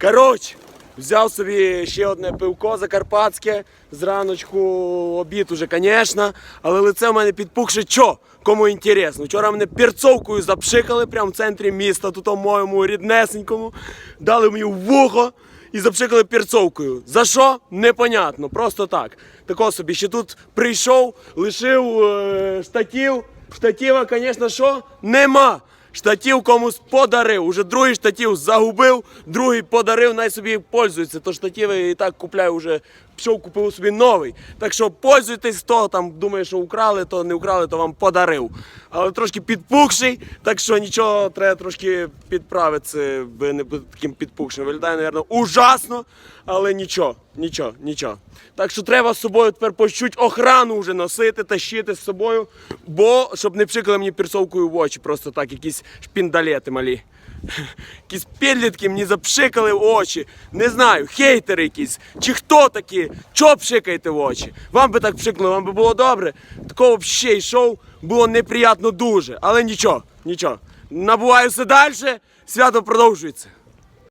Коротше, взяв собі ще одне пивко закарпатське. Зраночку обід уже, звісно, але лице в мене підпухше. Чо? Кому інтересно. Вчора мене перцовкою запшикали прямо в центрі міста, тут у моєму ріднесенькому. Дали мені вухо і запшикали перцовкою. За що? Непонятно. Просто так. Тако собі ще тут прийшов, лишив е, штатів. Штатива, звісно, що? Нема. Штатів комусь подарив. Уже другий штатів загубив, другий подарив, най собі пользується. То штативи і так купляю вже. Пішов, купив собі новий. Так що пользуйтесь, хто там думає, що украли, то не украли, то вам подарив. Але трошки підпухший, так що нічого, треба трошки підправити, би не бути таким підпухшим. Виглядає, мабуть, ужасно, але нічого, нічого, нічого. Так що треба з собою тепер почуть охрану вже носити, тащити з собою, бо щоб не пшикали мені пірсовкою в очі, просто так, якісь шпіндалети малі. Якісь підлітки мені запшикали в очі. Не знаю, хейтери якісь. Чи хто такі? Чого пшикаєте в очі? Вам би так пшикнуло, вам би було добре. Такого взагалі йшов, було неприємно дуже. Але нічого, нічого. Набуваю все далі, свято продовжується.